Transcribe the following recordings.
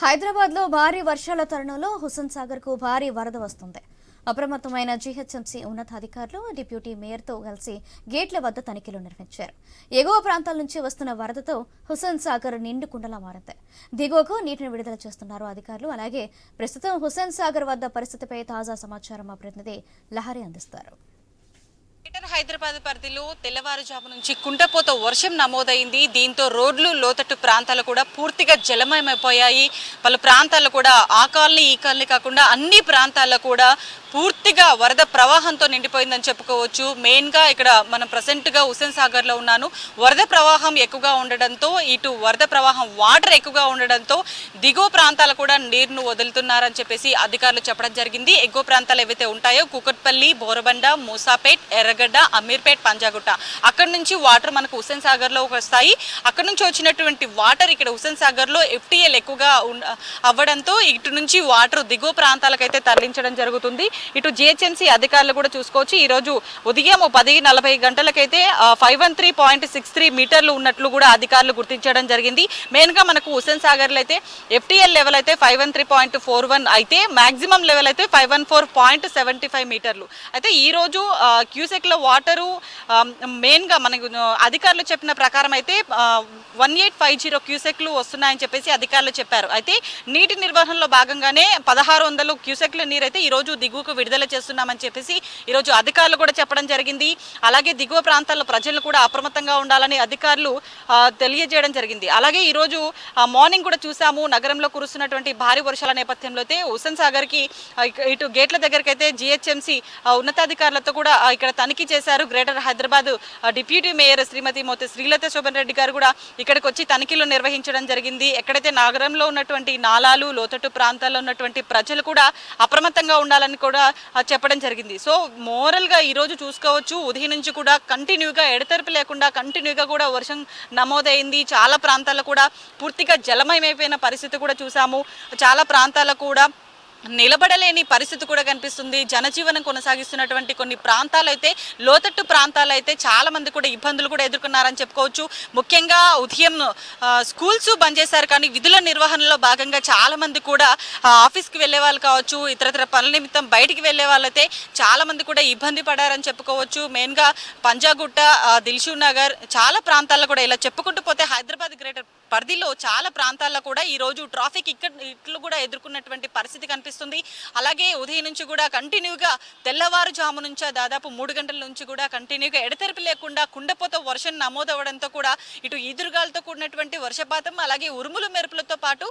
హైదరాబాద్లో భారీ వర్షాల తరుణంలో హుసేన్ సాగర్కు భారీ వరద వస్తుంది. అప్రమత్తమైన జీహెచ్ఎంసీ ఉన్నతాధికారులు డిప్యూటీ మేయర్తో కలిసి గేట్ల వద్ద తనిఖీలు నిర్వహించారు. ఎగువ ప్రాంతాల నుంచి వస్తున్న వరదతో హుసేన్ సాగర్ నిండు కుండలా మారింది. దిగువకు నీటిని విడుదల చేస్తున్నారు అధికారులు. అలాగే ప్రస్తుతం హుసేన్ సాగర్ వద్ద పరిస్థితిపై తాజా సమాచారం మా ప్రతినిధి లహరి అందిస్తారు. హైదరాబాద్ పరిధిలో తెల్లవారుజాము నుంచి కుంటపోత వర్షం నమోదైంది. దీంతో రోడ్లు లోతట్టు ప్రాంతాలు కూడా పూర్తిగా జలమయమైపోయాయి. పలు ప్రాంతాల్లో కూడా ఆ కాలనీ ఈ కాలనీ కాకుండా అన్ని ప్రాంతాల్లో కూడా పూర్తిగా వరద ప్రవాహంతో నిండిపోయిందని చెప్పుకోవచ్చు. మెయిన్గా ఇక్కడ మనం ప్రజెంట్గా హుసేన్ సాగర్లో ఉన్నాను. వరద ప్రవాహం ఎక్కువగా ఉండడంతో ఇటు వరద ప్రవాహం వాటర్ ఎక్కువగా ఉండడంతో దిగువ ప్రాంతాలు కూడా నీరును వదులుతున్నారని చెప్పేసి అధికారులు చెప్పడం జరిగింది. ఎగువ ప్రాంతాలు ఏవైతే ఉంటాయో కుకట్పల్లి బోరబండ మూసాపేట్ ఎర్రగడ్డ అమీర్పేట్ పంజాగుట్ట. అక్కడ నుంచి వాటర్ మనకు హుసేన్ సాగర్లో వస్తాయి. అక్కడ నుంచి వచ్చినటువంటి వాటర్ ఇక్కడ హుసేన్ సాగర్లో ఎఫ్టీఎల్ ఎక్కువగా అవ్వడంతో ఇటు నుంచి వాటర్ దిగువ ప్రాంతాలకైతే తరలించడం జరుగుతుంది. ఇటు జిహెచ్ఎంసీ అధికారులు కూడా చూసుకోవచ్చు. ఈ రోజు ఉదయం పది నలభై గంటలకైతే five one three point six three మీటర్లు ఉన్నట్లు కూడా అధికారులు గుర్తించడం జరిగింది. మెయిన్గా మనకు హుసేన్ సాగర్లో అయితే ఎఫ్టీఎల్ లెవెల్ అయితే five one three point four one అయితే మాక్సిమం లెవెల్ అయితే five one four point seventy five మీటర్లు. అయితే ఈ రోజు క్యూసెక్లో వాటరు మెయిన్గా మనకు అధికారులు చెప్పిన ప్రకారం అయితే వన్ ఎయిట్ ఫైవ్ జీరో క్యూసెక్లు వస్తున్నాయని చెప్పేసి అధికారులు చెప్పారు. అయితే నీటి నిర్వహణలో భాగంగానే పదహారు వందలు క్యూసెక్ల నీరు అయితే దిగుకు రోజు విడుదల చేస్తున్నామని చెప్పేసి ఈరోజు అధికారులు కూడా చెప్పడం జరిగింది. అలాగే దిగువ ప్రాంతాల్లో ప్రజలు కూడా అప్రమత్తంగా ఉండాలని అధికారులు తెలియజేయడం జరిగింది. అలాగే ఈరోజు మార్నింగ్ కూడా చూసాము నగరంలో కురుస్తున్నటువంటి భారీ వర్షాల నేపథ్యంలో అయితే హుస్సేన్ సాగర్కి ఇటు గేట్ల దగ్గరికి అయితే జిహెచ్ఎంసీ ఉన్నతాధికారులతో కూడా ఇక్కడ తనిఖీ చేశారు. Greater Hyderabad deputy mayor Shrimati Moti Srilatha Shobhan Reddy garu కూడా ఇక్కడికి వచ్చి తనిఖీలు నిర్వహించడం జరిగింది. ఎక్కడైతే నగరంలో ఉన్నటువంటి నాలాలు లోతట్టు ప్రాంతాల్లో ఉన్నటువంటి ప్రజలు కూడా అప్రమత్తంగా ఉండాలని కూడా కూడా చెప్పడం జరిగింది. సో మోరల్గా ఈరోజు చూసుకోవచ్చు. ఉదయం నుంచి కూడా కంటిన్యూగా ఎడతెరపి లేకుండా కంటిన్యూగా కూడా వర్షం నమోదైంది. చాలా ప్రాంతాల్లో కూడా పూర్తిగా జలమయమైపోయిన పరిస్థితి కూడా చూసాము. చాలా ప్రాంతాల్లో కూడా నిలబడలేని పరిస్థితి కూడా కనిపిస్తుంది. జనజీవనం కొనసాగిస్తున్నటువంటి కొన్ని ప్రాంతాలు అయితే లోతట్టు ప్రాంతాలు అయితే చాలా మంది కూడా ఇబ్బందులు కూడా ఎదుర్కొన్నారని చెప్పుకోవచ్చు. ముఖ్యంగా ఉదయం స్కూల్స్ బంద్ చేశారు కానీ విధుల నిర్వహణలో భాగంగా చాలా మంది కూడా ఆఫీస్కి వెళ్ళే వాళ్ళు కావచ్చు ఇతరతర పనుల నిమిత్తం బయటికి వెళ్ళే వాళ్ళైతే చాలా మంది కూడా ఇబ్బంది పడారని చెప్పుకోవచ్చు. మెయిన్గా పంజాగుట్ట దిల్షూ నగర్ చాలా ప్రాంతాల్లో కూడా ఇలా చెప్పుకుంటూ పోతే హైదరాబాద్ గ్రేటర్ పరిధిలో చాలా ప్రాంతాల్లో కూడా ఈరోజు ట్రాఫిక్ ఇక్కడ ఇట్లు కూడా ఎదుర్కొన్నటువంటి పరిస్థితి కనిపిస్తుంది. అలాగే ఉదయం నుంచి కూడా కంటిన్యూగా తెల్లవారుజాము నుంచి దాదాపు మూడు గంటల నుంచి కూడా కంటిన్యూగా ఎడతెరిపి లేకుండా కుండపోత వర్షం నమోదవడంతో కూడా ఇటు ఈదురుగాలతో కూడినటువంటి వర్షపాతం అలాగే ఉరుములు మెరుపులతో పాటు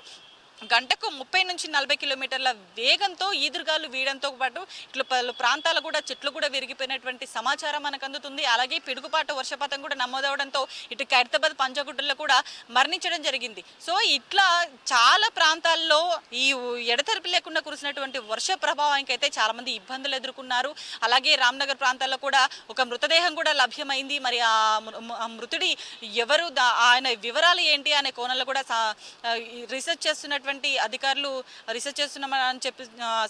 గంటకు ముప్పై నుంచి నలభై కిలోమీటర్ల వేగంతో ఈదురుగాలు వీయడంతో పాటు ఇట్లా పలు ప్రాంతాలు కూడా చెట్లు కూడా విరిగిపోయినటువంటి సమాచారం మనకు అందుతుంది. అలాగే పిడుగుపాటు వర్షపాతం కూడా నమోదవడంతో ఇటు ఖైరతాబాద్ పంచగుట్టల్లో కూడా మరణించడం జరిగింది. సో ఇట్లా చాలా ప్రాంతాల్లో ఈ ఎడతెరిపి లేకుండా కురిసినటువంటి వర్ష ప్రభావానికి అయితే చాలామంది ఇబ్బందులు ఎదుర్కొన్నారు. అలాగే రామ్నగర్ ప్రాంతాల్లో కూడా ఒక మృతదేహం కూడా లభ్యమైంది. మరి ఆ మృతుడి ఎవరు దా- ఆయన వివరాలు ఏంటి అనే కోణంలో కూడా రీసెర్చ్ చేస్తున్నటువంటి అధికారులు రీసెర్చ్ చేస్తున్నామని చెప్పి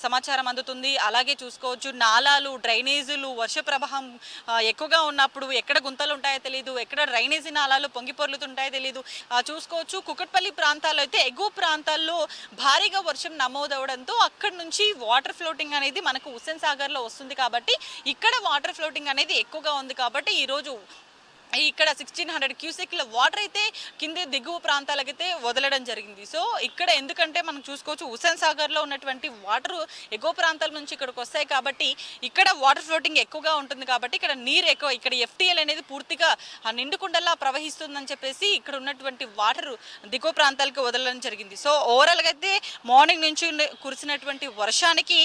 సమాచారం అందుతుంది. అలాగే చూసుకోవచ్చు నాలాలు డ్రైనేజీలు వర్ష ప్రవాహం ఎక్కువగా ఉన్నప్పుడు ఎక్కడ గుంతలు ఉంటాయో తెలియదు ఎక్కడ డ్రైనేజీ నాలాలు పొంగి పొర్లుతుంటాయో తెలియదు చూసుకోవచ్చు కుకట్పల్లి ప్రాంతాల్లో అయితే ఎగువ ప్రాంతాల్లో భారీగా వర్షం నమోదవడంతో అక్కడ నుంచి వాటర్ ఫ్లోటింగ్ అనేది మనకు హుస్సేన్ సాగర్లో వస్తుంది కాబట్టి ఇక్కడ వాటర్ ఫ్లోటింగ్ అనేది ఎక్కువగా ఉంది కాబట్టి ఈరోజు ఇక్కడ సిక్స్టీన్ హండ్రెడ్ క్యూసెక్ల వాటర్ అయితే కింద దిగువ ప్రాంతాలకైతే వదలడం జరిగింది. సో ఇక్కడ ఎందుకంటే మనం చూసుకోవచ్చు హుసేన్ సాగర్లో ఉన్నటువంటి వాటర్ ఎగువ ప్రాంతాల నుంచి ఇక్కడికి వస్తాయి కాబట్టి ఇక్కడ వాటర్ ఫ్లోటింగ్ ఎక్కువగా ఉంటుంది కాబట్టి ఇక్కడ నీరు ఎక్కువ ఇక్కడ ఎఫ్టీఎల్ అనేది పూర్తిగా ఆ నిండుకుండలా ప్రవహిస్తుందని చెప్పేసి ఇక్కడ ఉన్నటువంటి వాటర్ దిగువ ప్రాంతాలకు వదలడం జరిగింది. సో ఓవరాల్గా అయితే మార్నింగ్ నుంచి కురిసినటువంటి వర్షానికి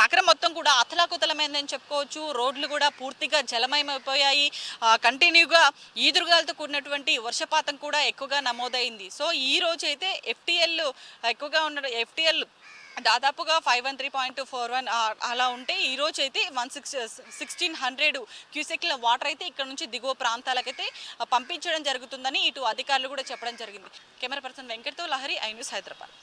నగరం మొత్తం కూడా అతలాకుతలమైందని చెప్పుకోవచ్చు. రోడ్లు కూడా పూర్తిగా జలమయమైపోయాయి. కంటిన్యూ కంటిన్యూగా ఈదురుగాలతో కూడినటువంటి వర్షపాతం కూడా ఎక్కువగా నమోదైంది. సో ఈ రోజు అయితే ఎఫ్టీఎల్ ఎక్కువగా ఉన్న ఎఫ్టీఎల్ దాదాపుగా five one three point four one అలా ఉంటే ఈ రోజు అయితే వన్ సిక్స్ సిక్స్టీన్ హండ్రెడ్ క్యూసెక్ల వాటర్ అయితే ఇక్కడ నుంచి దిగువ ప్రాంతాలకైతే పంపించడం జరుగుతుందని ఇటు అధికారులు కూడా చెప్పడం జరిగింది. కెమెరా పర్సన్ వెంకట్తో లహరి ఐ న్యూస్ హైదరాబాద్.